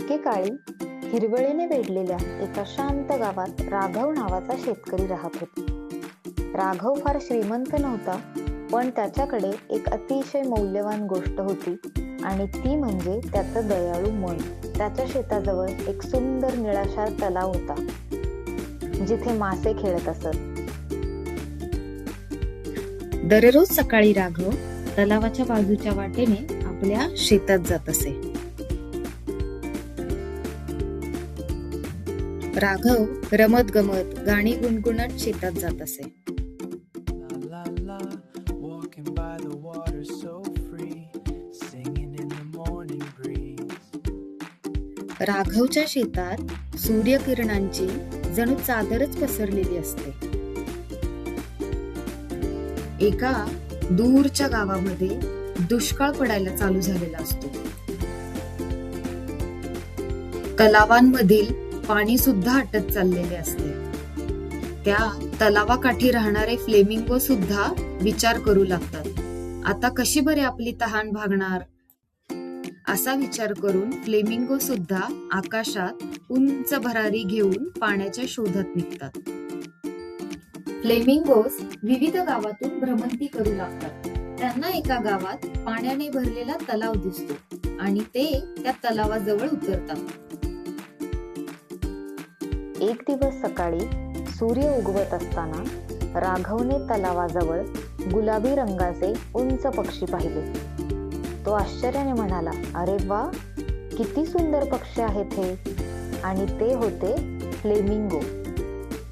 एकेकाळी हिरवळीने वेढलेल्या एका शांत गावात राघव नावाचा शेतकरी राहत होता. राघव फार श्रीमंत नव्हता पण त्याच्याकडे एक अतिशय मौल्यवान गोष्ट होती आणि ती म्हणजे त्याचं दयाळू मन. त्याच्या शेताजवळ एक सुंदर निळाशार तलाव होता जिथे मासे खेळत असत. दररोज सकाळी राघव तलावाच्या बाजूच्या वाटेने आपल्या शेतात जात असे. राघव रमत गमत गाणी गुणगुणत शेतात जात असे. राघवच्या शेतात सूर्यकिरणांची जणू चादरच पसरलेली असते. एका दूरच्या गावामध्ये दुष्काळ पडायला चालू झालेला असतो. तलावांमधील पाणी सुद्धा आटत चाललेले असते. त्या तलावाकाठी राहणारे फ्लेमिंगो सुद्धा विचार करू लागतात. आता कशी बरे आपली तहान भागणार? असा विचार करून फ्लेमिंगो सुद्धा आकाशात उंच भरारी घेऊन पाण्याच्या शोधात निघतात. फ्लेमिंगोस विविध गावातून भ्रमंती करू लागतात. त्यांना एका गावात पाण्याने भरलेला तलाव दिसतो आणि ते त्या तलावाजवळ उतरतात. एक दिवस सकाळी सूर्य उगवत असताना राघवने तलावाजवळ गुलाबी रंगाचे उंच पक्षी पाहिले. तो आश्चर्याने म्हणाला अरे वा किती सुंदर पक्षी आहेत हे. आणि ते होते फ्लेमिंगो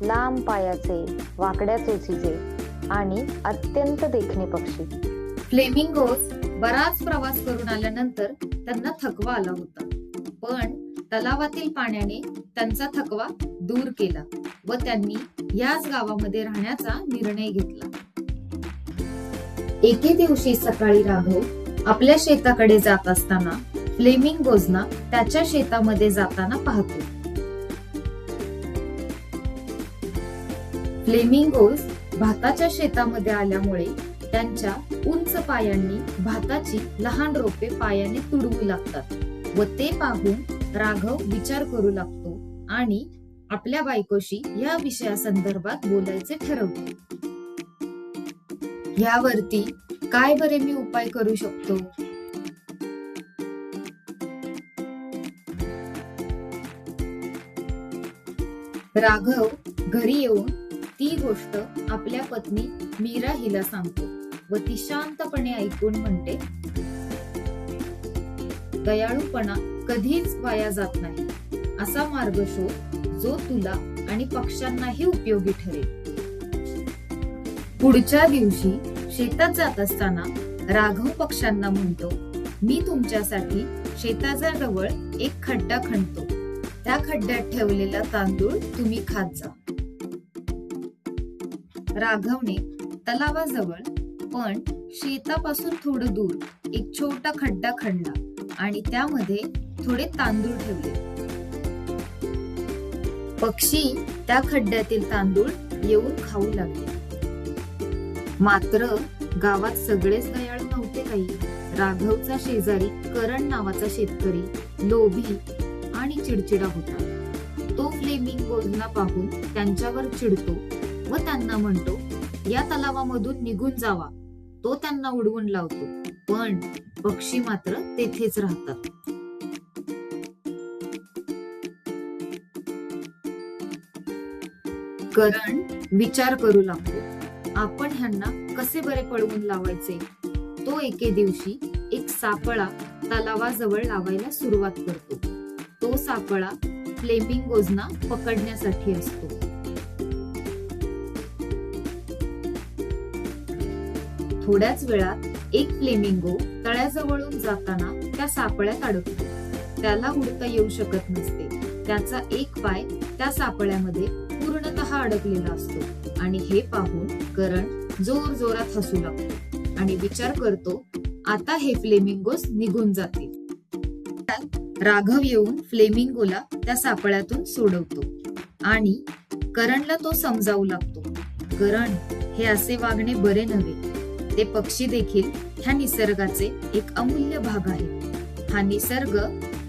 लांब पायाचे वाकड्या चोचीचे आणि अत्यंत देखणे पक्षी. फ्लेमिंगोस बराच प्रवास करून आल्यानंतर त्यांना थकवा आला होता. पण तलावातील पाण्याने त्यांचा थकवा दूर केला व त्यांनी याच गावामध्ये राहण्याचा निर्णय घेतला. एके दिवशी सकाळी राघव आपल्या शेताकडे जात असताना फ्लेमिंगोजना त्याच्या शेतामध्ये जाताना पाहतो. फ्लेमिंगोज भाताच्या शेतामध्ये आल्यामुळे त्यांच्या उंच पायांनी भाताची लहान रोपे पायाने तुडवू लागतात व ते पाहून राघव विचार करू लागतो आणि आपल्या बायकोशी या विषयासंदर्भात बोलायचे ठरवते. यावरती काय बरे मी उपाय करू शकतो? राघव घरी येऊन ती गोष्ट आपल्या पत्नी मीरा हिला सांगतो व ती शांतपणे ऐकून म्हणते दयाळूपणा कधीच वाया जात नाही. असा मार्ग शोध जो तुला आणि पक्ष्यांनाही उपयोगी ठरेल. पुढच्या दिवशी शेतात जात असताना राघव पक्ष्यांना म्हणतो मी तुमच्यासाठी शेताच्या जवळ एक खड्डा खणतो. त्या खड्ड्यात ठेवलेला तांदूळ तुम्ही खात जा. राघवने तलावाजवळ पण शेतापासून थोडं दूर एक छोटा खड्डा खणला आणि त्यामध्ये थोडे तांदूळ ठेवले. पक्षी त्या खड्ड्यातील तांदूळ येऊन खाऊ लागले. मात्र गावात सगळेच दयाळू नव्हते काही. राघवचा शेजारी करण नावाचा शेतकरी लोभी आणि चिडचिडा होता. तो फ्लेमिंग गोजना पाहून त्यांच्यावर चिडतो व त्यांना म्हणतो या तलावामधून निघून जावा. तो त्यांना उडवून लावतो. पण पक्षी मात्र तेथेच राहतात. करण विचार करू लागतो आपण ह्यांना कसे बरे पळवून लावायचे? तो एके दिवशी एक सापळा तलावाजवळ लावायला सुरुवात करतो. तो सापळा फ्लेमिंगोजना पकडण्यासाठी असतो. थोड्याच वेळात एक फ्लेमिंगो तळ्याजवळून जाताना त्या सापळ्यात अडकतो. त्याला उडता येऊ शकत नसते. त्याचा एक पाय त्या सापळ्यामध्ये पूर्णतः अडकलेला असतो. आणि हे पाहून करण जोर जोरात हसू लागतो आणि विचार करतो आता हे फ्लेमिंगोस निघून जातील. राघव येऊन फ्लेमिंगोला त्या सापळ्यातून सोडवतो आणि करणला तो समजावू लागतो. करण हे असे वागणे बरे नव्हे. ते पक्षी देखील ह्या निसर्गाचे एक अमूल्य भाग आहे हा निसर्ग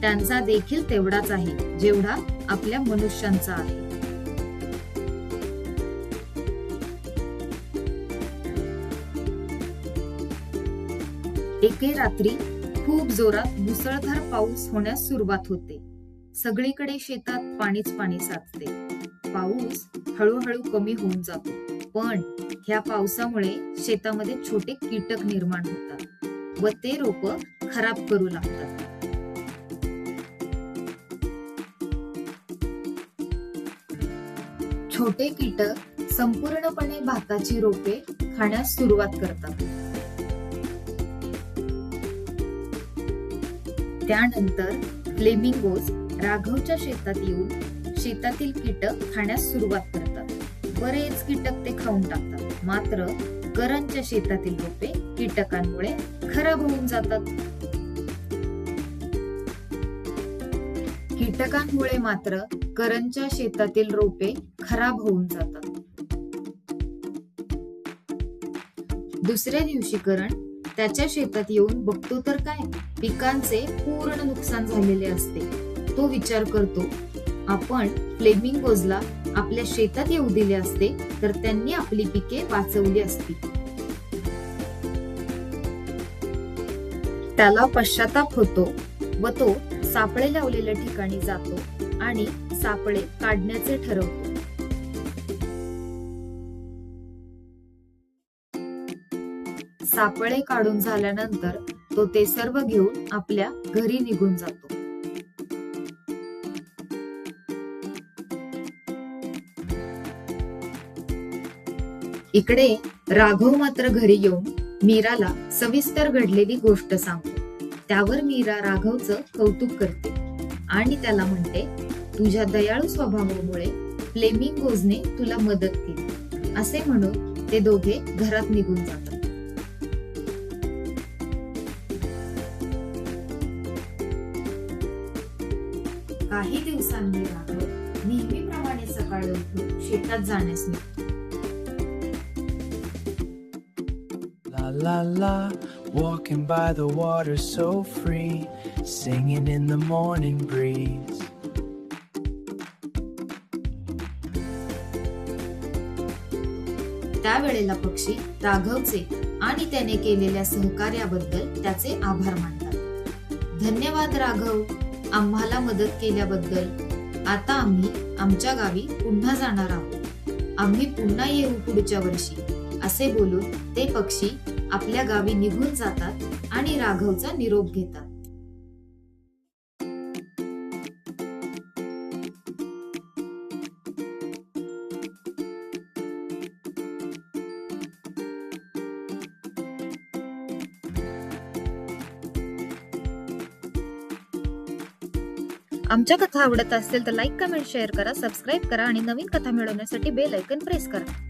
त्यांचा देखील तेवढाच आहे जेवढा आपल्या मनुष्यांचा आहे. एके रात्री खूप जोरात मुसळधार पाऊस होण्यास सुरुवात होते. सगळीकडे शेतात पाणीच पाणी साचते. पाऊस हळूहळू कमी होऊन जातो. पण ह्या पावसामुळे शेतामध्ये छोटे कीटक निर्माण होतात व ते रोप खराब करू लागतात. छोटे कीटक संपूर्णपणे भाताची रोपे खाण्यास सुरुवात करतात. त्यानंतर फ्लेमिंगोज राघवच्या शेतात येऊन शेतातील कीटक खाण्यास सुरुवात करतात. बरेच कीटक ते खाऊन टाकतात. मात्र करणच्या शेतातील रोपे कीटकांमुळे खराब होऊन जातात. कीटकांमुळे मात्र करणच्या शेतातील रोपे खराब होऊन जातात. दुसऱ्या दिवशी करण त्याच्या शेतात येऊन बघतो तर काय? पिकांचे पूर्ण नुकसान झालेले असते. तो विचार करतो आपण फ्लेमिंगोजला आपल्या शेतात येऊ दिले असते तर त्यांनी आपली पिके वाचवली असती. त्याला पश्चाताप होतो व तो सापळे लावलेल्या ठिकाणी जातो आणि सापळे काढण्याचे ठरवतो. सापळे काढून झाल्यानंतर तो ते सर्व घेऊन आपल्या घरी निघून जातो. इकडे राघव मात्र घरी येऊन मीराला सविस्तर घडलेली गोष्ट सांगतो. त्यावर मीरा राघवचं कौतुक करते आणि त्याला म्हणते तुझ्या दयाळू स्वभावामुळे फ्लेमिंगोजने तुला मदत केली. असे म्हणून ते दोघे घरात निघून जातात. काही दिवसांनी राघव नेहमीप्रमाणे सकाळी उठून शेतात जाण्यास निघतो. La la walking by the water so free, singing in the morning breeze. त्यावेळेला पक्षी राघवचे आणि त्याने केलेल्या सहकार्याबद्दल त्याचे आभार मानतात. धन्यवाद राघव. आम्हाला मदत केल्याबद्दल. आता आम्ही आमच्या गावी पुन्हा जाणार आहोत. आम्ही पुन्हा येऊ पुढच्या वर्षी असे बोलून ते पक्षी आपल्या गावी निघून जातात आणि राघवचा निरोप घेतात. आमच्या कथा आवडत असतील तर लाईक कमेंट शेअर करा सबस्क्राईब करा आणि नवीन कथा मिळवण्यासाठी बेल ऐकन प्रेस करा.